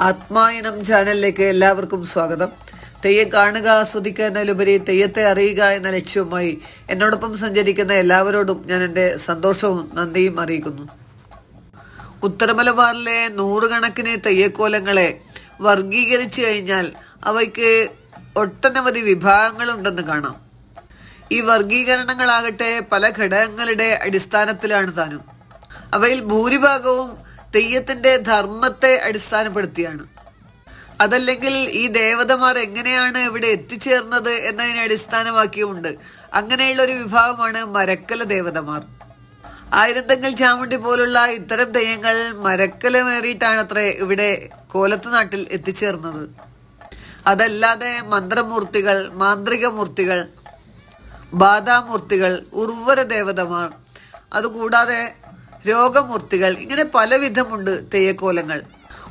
ആത്മായനം ചാനലിലേക്ക് എല്ലാവർക്കും സ്വാഗതം. തെയ്യം കാണുക ആസ്വദിക്കുക എന്നതിലുപരി തെയ്യത്തെ അറിയുക എന്ന ലക്ഷ്യവുമായി എന്നോടൊപ്പം സഞ്ചരിക്കുന്ന എല്ലാവരോടും ഞാൻ എന്റെ സന്തോഷവും നന്ദിയും അറിയിക്കുന്നു. ഉത്തരമലബാറിലെ നൂറുകണക്കിന് തെയ്യക്കോലങ്ങളെ വർഗീകരിച്ചു കഴിഞ്ഞാൽ അവയ്ക്ക് ഒട്ടനവധി വിഭാഗങ്ങളുണ്ടെന്ന് കാണാം. ഈ വർഗീകരണങ്ങളാകട്ടെ പല ഘടകങ്ങളുടെ അടിസ്ഥാനത്തിലാണ് താനും. അവയിൽ ഭൂരിഭാഗവും തെയ്യത്തിന്റെ ധർമ്മത്തെ അടിസ്ഥാനപ്പെടുത്തിയാണ്. അതല്ലെങ്കിൽ ഈ ദേവതമാർ എങ്ങനെയാണ് ഇവിടെ എത്തിച്ചേർന്നത് എന്നതിനെ അടിസ്ഥാനമാക്കിയുമുണ്ട്. അങ്ങനെയുള്ള ഒരു വിഭാഗമാണ് മരക്കല ദേവതമാർ. ആയിരത്തങ്കൽ ചാമുണ്ടി പോലുള്ള ഇത്തരം തെയ്യങ്ങൾ മരക്കലമേറിയിട്ടാണത്രേ ഇവിടെ കോലത്ത് നാട്ടിൽ എത്തിച്ചേർന്നത്. അതല്ലാതെ മന്ത്രമൂർത്തികൾ മാന്ത്രിക മൂർത്തികൾ ബാധാമൂർത്തികൾ ഉർവര ദേവതമാർ അതുകൂടാതെ രോഗമൂർത്തികൾ. ഇങ്ങനെ പലവിധമുണ്ട് തെയ്യക്കോലങ്ങൾ.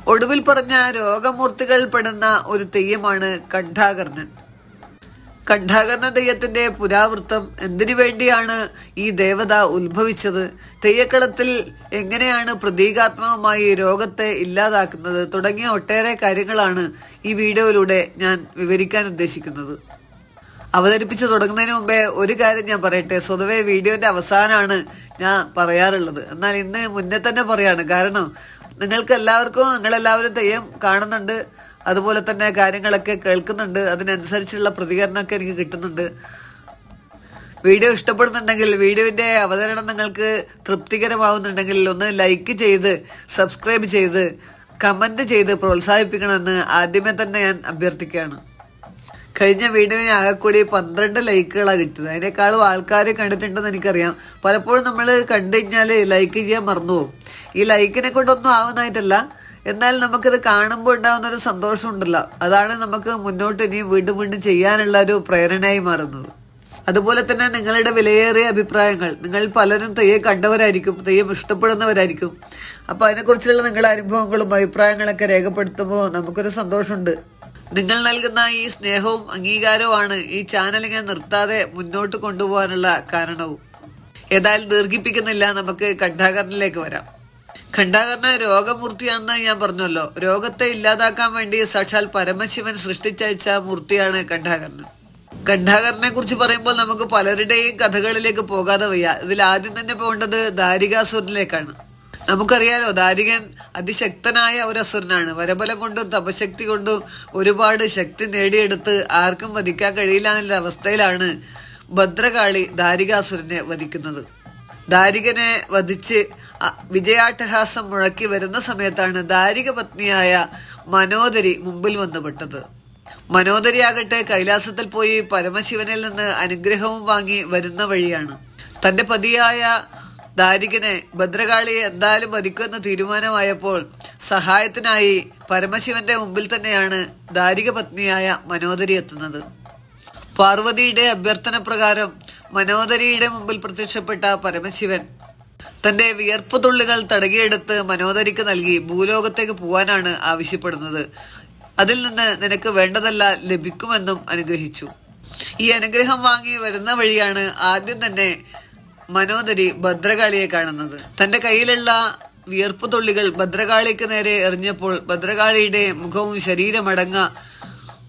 ഒടുവിൽ പറഞ്ഞ രോഗമൂർത്തികൾ പെടുന്ന ഒരു തെയ്യമാണ് കണ്ഠാകർണൻ. കണ്ഠാകർണ തെയ്യത്തിന്റെ പുരാവൃത്തം എന്തിനു വേണ്ടിയാണ് ഈ ദേവത ഉത്ഭവിച്ചത്? തെയ്യക്കളത്തിൽ എങ്ങനെയാണ് പ്രതീകാത്മകമായി രോഗത്തെ ഇല്ലാതാക്കുന്നത്? തുടങ്ങിയ ഒട്ടേറെ കാര്യങ്ങളാണ് ഈ വീഡിയോയിലൂടെ ഞാൻ വിവരിക്കാൻ ഉദ്ദേശിക്കുന്നത്. അവതരിപ്പിച്ചു തുടങ്ങുന്നതിന് മുമ്പേ ഒരു കാര്യം ഞാൻ പറയട്ടെ. സ്വതവേ വീഡിയോന്റെ അവസാനമാണ് ഞാൻ പറയാറുള്ളത്. എന്നാൽ ഇന്ന് മുന്നേ തന്നെ പറയാണ്. കാരണം നിങ്ങൾക്ക് എല്ലാവർക്കും നിങ്ങളെല്ലാവരും തെയ്യം കാണുന്നുണ്ട്. അതുപോലെ തന്നെ കാര്യങ്ങളൊക്കെ കേൾക്കുന്നുണ്ട്. അതിനനുസരിച്ചുള്ള പ്രതികരണമൊക്കെ എനിക്ക് കിട്ടുന്നുണ്ട്. വീഡിയോ ഇഷ്ടപ്പെടുന്നുണ്ടെങ്കിൽ വീഡിയോന്റെ അവതരണം നിങ്ങൾക്ക് തൃപ്തികരമാവുന്നുണ്ടെങ്കിൽ ഒന്ന് ലൈക്ക് ചെയ്ത് സബ്സ്ക്രൈബ് ചെയ്ത് കമന്റ് ചെയ്ത് പ്രോത്സാഹിപ്പിക്കണമെന്ന് ആദ്യമേ തന്നെ ഞാൻ അഭ്യർത്ഥിക്കുകയാണ്. കഴിഞ്ഞ വീഡിയോയിൽ ആകെക്കൂടി പന്ത്രണ്ട് ലൈക്കുകളാണ് കിട്ടുന്നത്. അതിനേക്കാളും ആൾക്കാർ കണ്ടിട്ടുണ്ടെന്ന് എനിക്കറിയാം. പലപ്പോഴും നമ്മൾ കണ്ടു കഴിഞ്ഞാൽ ലൈക്ക് ചെയ്യാൻ മറന്നുപോകും ഈ ലൈക്കിനെ കൊണ്ടൊന്നും ആവുന്നതായിട്ടല്ല. എന്നാൽ നമുക്കിത് കാണുമ്പോൾ ഉണ്ടാകുന്ന ഒരു സന്തോഷം ഉണ്ടല്ലോ. അതാണ് നമുക്ക് മുന്നോട്ട് ഇനി വീണ്ടും വീണ്ടും ചെയ്യാനുള്ള ഒരു പ്രേരണയായി മാറുന്നത്. അതുപോലെ തന്നെ നിങ്ങളുടെ വിലയേറിയ അഭിപ്രായങ്ങൾ. നിങ്ങൾ പലരും തെയ്യം കണ്ടവരായിരിക്കും തെയ്യം ഇഷ്ടപ്പെടുന്നവരായിരിക്കും. അപ്പോൾ അതിനെക്കുറിച്ചുള്ള നിങ്ങളുടെ അനുഭവങ്ങളും അഭിപ്രായങ്ങളൊക്കെ രേഖപ്പെടുത്തുമ്പോൾ നമുക്കൊരു സന്തോഷമുണ്ട്. നിങ്ങൾ നൽകുന്ന ഈ സ്നേഹവും അംഗീകാരവും ആണ് ഈ ഇങ്ങനെ നിർത്താതെ മുന്നോട്ട് കൊണ്ടുപോകാനുള്ള കാരണവും. ഏതായാലും ദീർഘിപ്പിക്കുന്നില്ല. നമുക്ക് കണ്ഠാകരനിലേക്ക് വരാം. ഖണ്ഡാകരന രോഗമൂർത്തിയാണെന്ന് ഞാൻ പറഞ്ഞല്ലോ. രോഗത്തെ ഇല്ലാതാക്കാൻ വേണ്ടി സാക്ഷാൽ പരമശിവൻ സൃഷ്ടിച്ചയച്ച മൂർത്തിയാണ് കണ്ഠാകരൻ ഖണ്ഡാകരനെ കുറിച്ച് പറയുമ്പോൾ നമുക്ക് പലരുടെയും കഥകളിലേക്ക് പോകാതെ വയ്യ. ഇതിൽ ആദ്യം തന്നെ പോകേണ്ടത് ദാരികാസുരനിലേക്കാണ്. നമുക്കറിയാലോ ദാരികൻ അതിശക്തനായ ഒരു അസുരനാണ്. വരബലം കൊണ്ടും തപശക്തി കൊണ്ടും ഒരുപാട് ശക്തി നേടിയെടുത്ത് ആർക്കും വധിക്കാൻ കഴിയില്ല എന്നുള്ള അവസ്ഥയിലാണ് ഭദ്രകാളി ദാരികാസുരനെ വധിക്കുന്നത്. ദാരികനെ വധിച്ച് വിജയാട്ടഹാസം മുഴക്കി വരുന്ന സമയത്താണ് ദാരിക പത്നിയായ മനോദരി മുമ്പിൽ വന്നുപെട്ടത്. മനോദരിയാകട്ടെ കൈലാസത്തിൽ പോയി പരമശിവനിൽ നിന്ന് അനുഗ്രഹവും വാങ്ങി വരുന്ന വഴിയാണ്. തന്റെ പതിയായ ദാരികനെ ഭദ്രകാളിയെ എന്തായാലും വധിക്കുമെന്ന് തീരുമാനമായപ്പോൾ സഹായത്തിനായി പരമശിവന്റെ മുമ്പിൽ തന്നെയാണ് ദാരിക പത്നിയായ മനോദരി എത്തുന്നത്. പാർവതിയുടെ അഭ്യർത്ഥന പ്രകാരം മനോദരിയുടെ മുമ്പിൽ പ്രത്യക്ഷപ്പെട്ട പരമശിവൻ തന്റെ വിയർപ്പ് തുള്ളികൾ തടകിയെടുത്ത് മനോദരിക്ക് നൽകി ഭൂലോകത്തേക്ക് പോവാനാണ് ആവശ്യപ്പെടുന്നത്. അതിൽ നിന്ന് നിനക്ക് വേണ്ടതല്ല ലഭിക്കുമെന്നും അനുഗ്രഹിച്ചു. ഈ അനുഗ്രഹം വാങ്ങി വരുന്ന വഴിയാണ് ആദ്യം തന്നെ മനോദരി ഭദ്രകാളിയെ കാണുന്നത്. തന്റെ കയ്യിലുള്ള വിയർപ്പ് തുള്ളികൾ ഭദ്രകാളിക്ക് നേരെ എറിഞ്ഞപ്പോൾ ഭദ്രകാളിയുടെ മുഖവും ശരീരമടങ്ങ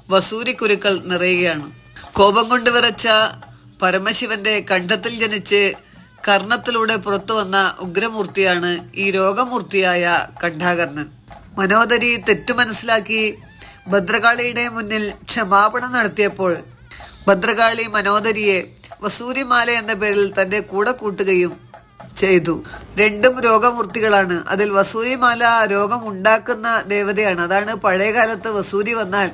വസൂരിക്കുരുക്കൾ നിറയുകയാണ്. കോപം കൊണ്ട് വിറച്ച പരമശിവന്റെ കണ്ഠത്തിൽ ജനിച്ച് കർണത്തിലൂടെ പുറത്തു വന്ന ഉഗ്രമൂർത്തിയാണ് ഈ രോഗമൂർത്തിയായ കണ്ഠാകർണൻ. മനോദരി തെറ്റു മനസ്സിലാക്കി ഭദ്രകാളിയുടെ മുന്നിൽ ക്ഷമാപണം നടത്തിയപ്പോൾ ഭദ്രകാളി മനോദരിയെ വസൂരിമാല എന്ന പേരിൽ തന്റെ കൂടെ കൂട്ടുകയും ചെയ്തു. രണ്ടും രോഗമൂർത്തികളാണ്. അതിൽ വസൂരിമാല രോഗം ഉണ്ടാക്കുന്ന ദേവതയാണ്. അതാണ് പഴയകാലത്ത് വസൂരി വന്നാൽ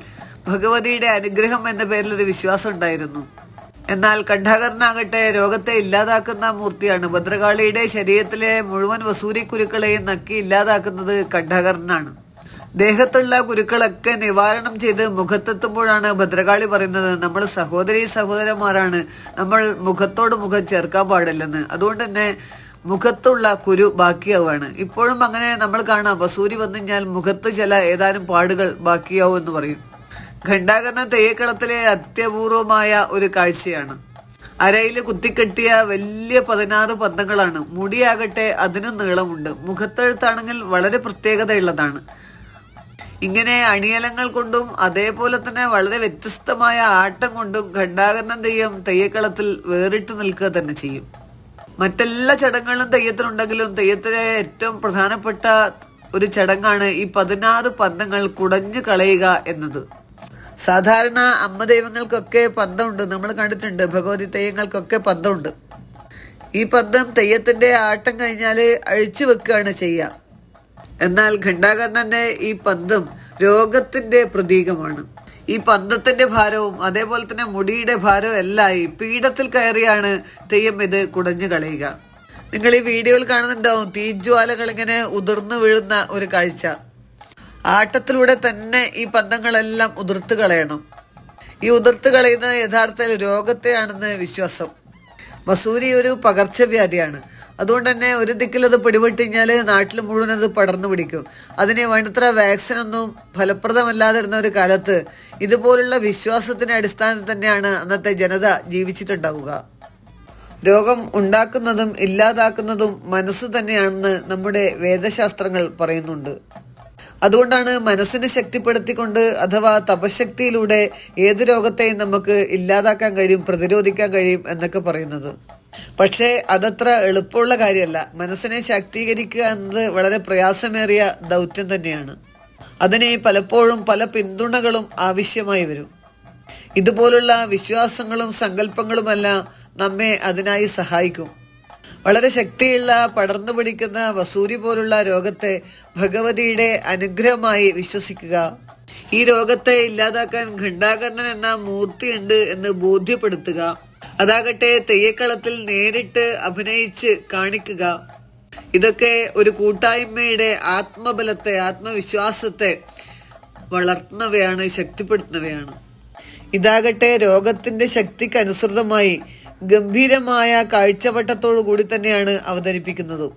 ഭഗവതിയുടെ അനുഗ്രഹം എന്ന പേരിൽ ഒരു വിശ്വാസം ഉണ്ടായിരുന്നു. എന്നാൽ കണ്ഠാകരനാകട്ടെ രോഗത്തെ ഇല്ലാതാക്കുന്ന മൂർത്തിയാണ്. ഭദ്രകാളിയുടെ ശരീരത്തിലെ മുഴുവൻ വസൂരി കുരുക്കളെയും നക്കി ഇല്ലാതാക്കുന്നത് കണ്ഠാകരനാണ്. ദേഹത്തുള്ള കുരുക്കളൊക്കെ നിവാരണം ചെയ്ത് മുഖത്തെത്തുമ്പോഴാണ് ഭദ്രകാളി പറയുന്നത് നമ്മൾ സഹോദരി സഹോദരന്മാരാണ്. നമ്മൾ മുഖത്തോട് മുഖം ചേർക്കാൻ പാടില്ലെന്ന്. അതുകൊണ്ട് തന്നെ മുഖത്തുള്ള കുരു ബാക്കിയാവുകയാണ്. ഇപ്പോഴും അങ്ങനെ നമ്മൾ കാണാം. വസൂരി വന്നു കഴിഞ്ഞാൽ മുഖത്ത് ചില ഏതാനും പാടുകൾ ബാക്കിയാവും എന്ന് പറയും. ഖണ്ഡാകരണ തെയ്യക്കളത്തിലെ അത്യപൂർവമായ ഒരു കാഴ്ചയാണ്. അരയിൽ കുത്തിക്കെട്ടിയ വലിയ പതിനാറ് പന്തങ്ങളാണ്. മുടിയാകട്ടെ അതിനും നീളമുണ്ട്. മുഖത്തെഴുത്താണെങ്കിൽ വളരെ പ്രത്യേകതയുള്ളതാണ്. ഇങ്ങനെ അണിയലങ്ങൾ കൊണ്ടും അതേപോലെ തന്നെ വളരെ വ്യത്യസ്തമായ ആട്ടം കൊണ്ടും ഘണ്ടാകരണം തെയ്യം തെയ്യക്കളത്തിൽ വേറിട്ട് നിൽക്കുക തന്നെ ചെയ്യും. മറ്റെല്ലാ ചടങ്ങുകളും തെയ്യത്തിനുണ്ടെങ്കിലും തെയ്യത്തിലെ ഏറ്റവും പ്രധാനപ്പെട്ട ഒരു ചടങ്ങാണ് ഈ പതിനാറ് പന്തങ്ങൾ കുടഞ്ഞു കളയുക എന്നത്. സാധാരണ അമ്മ ദൈവങ്ങൾക്കൊക്കെ പന്തമുണ്ട്. നമ്മൾ കണ്ടിട്ടുണ്ട് ഭഗവതി തെയ്യങ്ങൾക്കൊക്കെ പന്തമുണ്ട്. ഈ പന്തം തെയ്യത്തിന്റെ ആട്ടം കഴിഞ്ഞാൽ അഴിച്ചു വെക്കുകയാണ് ചെയ്യുക. എന്നാൽ ഘണ്ടാകർണന്റെ ഈ പന്തം രോഗത്തിന്റെ പ്രതീകമാണ്. ഈ പന്തത്തിന്റെ ഭാരവും അതേപോലെ തന്നെ മുടിയുടെ ഭാരവും എല്ലായി പീഠത്തിൽ കയറിയാണ് തെയ്യം ഇത് കുടഞ്ഞു കളയുക. നിങ്ങൾ ഈ വീഡിയോയിൽ കാണുന്നുണ്ടാവും തീജ്വാലകൾ ഇങ്ങനെ ഉതിർന്നു വീഴുന്ന ഒരു കാഴ്ച. ആട്ടത്തിലൂടെ തന്നെ ഈ പന്തങ്ങളെല്ലാം ഉതിർത്ത് കളയണം. ഈ ഉതിർത്ത് കളയുന്നത് യഥാർത്ഥത്തിൽ രോഗത്തെയാണെന്ന് വിശ്വാസം. മസൂരി ഒരു പകർച്ചവ്യാധിയാണ്. അതുകൊണ്ട് തന്നെ ഒരു ദിക്കിൽ അത് പിടിപെട്ട് കഴിഞ്ഞാൽ നാട്ടിൽ മുഴുവൻ അത് പടർന്നു പിടിക്കും. അതിന് വേണ്ടത്ര വാക്സിൻ ഒന്നും ഫലപ്രദമല്ലാതിരുന്ന ഒരു കാലത്ത് ഇതുപോലുള്ള വിശ്വാസത്തിന്റെ അടിസ്ഥാനത്തിൽ തന്നെയാണ് അന്നത്തെ ജനത ജീവിച്ചിട്ടുണ്ടാവുക. രോഗം ഉണ്ടാക്കുന്നതും ഇല്ലാതാക്കുന്നതും മനസ്സ് തന്നെയാണെന്ന് നമ്മുടെ വേദശാസ്ത്രങ്ങൾ പറയുന്നുണ്ട്. അതുകൊണ്ടാണ് മനസ്സിനെ ശക്തിപ്പെടുത്തിക്കൊണ്ട് അഥവാ തപശക്തിയിലൂടെ ഏത് രോഗത്തെയും നമുക്ക് ഇല്ലാതാക്കാൻ കഴിയും പ്രതിരോധിക്കാൻ കഴിയും എന്നൊക്കെ പറയുന്നത്. പക്ഷേ അതത്ര എളുപ്പമുള്ള കാര്യമല്ല. മനസ്സിനെ ശാക്തീകരിക്കുക എന്നത് വളരെ പ്രയാസമേറിയ ദൗത്യം തന്നെയാണ്. അതിന് പലപ്പോഴും പല പിന്തുണകളും ആവശ്യമായി വരും. ഇതുപോലുള്ള വിശ്വാസങ്ങളും സങ്കല്പങ്ങളുമെല്ലാം നമ്മെ അതിനായി സഹായിക്കും. വളരെ ശക്തിയുള്ള പടർന്നു പിടിക്കുന്ന വസൂരി പോലുള്ള രോഗത്തെ ഭഗവതിയുടെ അനുഗ്രഹമായി വിശ്വസിക്കുക. ഈ രോഗത്തെ ഇല്ലാതാക്കാൻ ഘണ്ടാകർണൻ എന്ന മൂർത്തിയുണ്ട് എന്ന് ബോധ്യപ്പെടുത്തുക. അതാകട്ടെ തെയ്യക്കളത്തിൽ നേരിട്ട് അഭിനയിച്ച് കാണിക്കുക. ഇതൊക്കെ ഒരു കൂട്ടായ്മയുടെ ആത്മബലത്തെ ആത്മവിശ്വാസത്തെ വളർത്തുന്നവയാണ് ശക്തിപ്പെടുത്തുന്നവയാണ്. ഇതാകട്ടെ രോഗത്തിന്റെ ശക്തിക്ക് അനുസൃതമായി ഗംഭീരമായ കാഴ്ചവട്ടത്തോടു കൂടി തന്നെയാണ് അവതരിപ്പിക്കുന്നത്.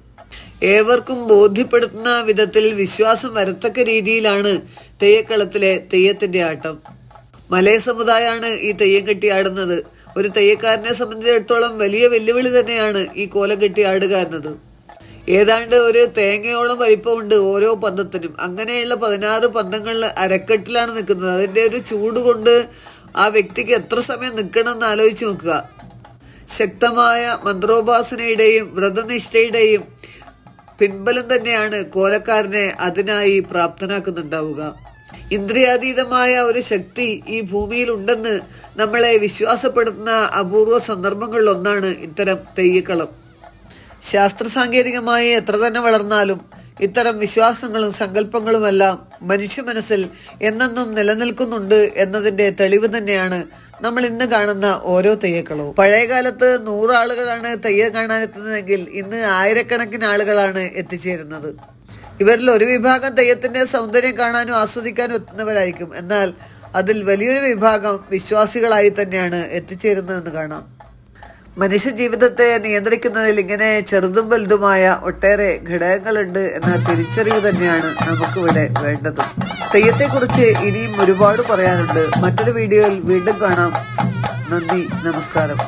ഏവർക്കും ബോധ്യപ്പെടുത്തുന്ന വിധത്തിൽ വിശ്വാസം വരത്തക്ക രീതിയിലാണ് തെയ്യക്കളത്തിലെ തെയ്യത്തിന്റെ ആട്ടം. മലയ സമുദായമാണ് ഈ തെയ്യം കെട്ടി ആടുന്നത് ഒരു തെയ്യക്കാരനെ സംബന്ധിച്ചിടത്തോളം വലിയ വെല്ലുവിളി തന്നെയാണ് ഈ കോലം കെട്ടി ആടുക എന്നത് ഏതാണ്ട് ഒരു തേങ്ങയോളം വലിപ്പമുണ്ട് ഓരോ പന്തത്തിനും. അങ്ങനെയുള്ള പതിനാറ് പന്തങ്ങളിൽ അരക്കെട്ടിലാണ് നിൽക്കുന്നത്. അതിന്റെ ഒരു ചൂട് കൊണ്ട് ആ വ്യക്തിക്ക് എത്ര സമയം നിൽക്കണം എന്ന് ആലോചിച്ച് നോക്കുക. ശക്തമായ മന്ത്രോപാസനയുടെയും വ്രതനിഷ്ഠയുടെയും പിൻബലം തന്നെയാണ് കോലക്കാരനെ അതിനായി പ്രാപ്തനാക്കുന്നുണ്ടാവുക. ഇന്ദ്രിയാതീതമായ ഒരു ശക്തി ഈ ഭൂമിയിൽ ഉണ്ടെന്ന് നമ്മളെ വിശ്വാസപ്പെടുത്തുന്ന അപൂർവ സന്ദർഭങ്ങളിൽ ഒന്നാണ് ഇത്തരം തെയ്യക്കളം. ശാസ്ത്ര സാങ്കേതികമായി എത്ര തന്നെ വളർന്നാലും ഇത്തരം വിശ്വാസങ്ങളും സങ്കല്പങ്ങളുമെല്ലാം മനുഷ്യ മനസ്സിൽ എന്നെന്നും നിലനിൽക്കുന്നുണ്ട് എന്നതിന്റെ തെളിവ് തന്നെയാണ് നമ്മൾ ഇന്ന് കാണുന്ന ഓരോ തെയ്യക്കളവും. പഴയകാലത്ത് നൂറാളുകളാണ് തെയ്യം കാണാനെത്തുന്നതെങ്കിൽ ഇന്ന് ആയിരക്കണക്കിന് ആളുകളാണ് എത്തിച്ചേരുന്നത്. ഇവരിൽ ഒരു വിഭാഗം തെയ്യത്തിന്റെ സൗന്ദര്യം കാണാനും ആസ്വദിക്കാനും എത്തുന്നവരായിരിക്കും. എന്നാൽ അതിൽ വലിയൊരു വിഭാഗം വിശ്വാസികളായി തന്നെയാണ് എത്തിച്ചേരുന്നതെന്ന് കാണാം. മനുഷ്യ ജീവിതത്തെ നിയന്ത്രിക്കുന്നതിൽ ഇങ്ങനെ ചെറുതും വലുതുമായ ഒട്ടേറെ ഘടകങ്ങളുണ്ട് എന്ന തിരിച്ചറിവ് തന്നെയാണ് നമുക്കിവിടെ വേണ്ടത്. തെയ്യത്തെക്കുറിച്ച് ഇനിയും ഒരുപാട് പറയാനുണ്ട്. മറ്റൊരു വീഡിയോയിൽ വീണ്ടും കാണാം. നന്ദി നമസ്കാരം.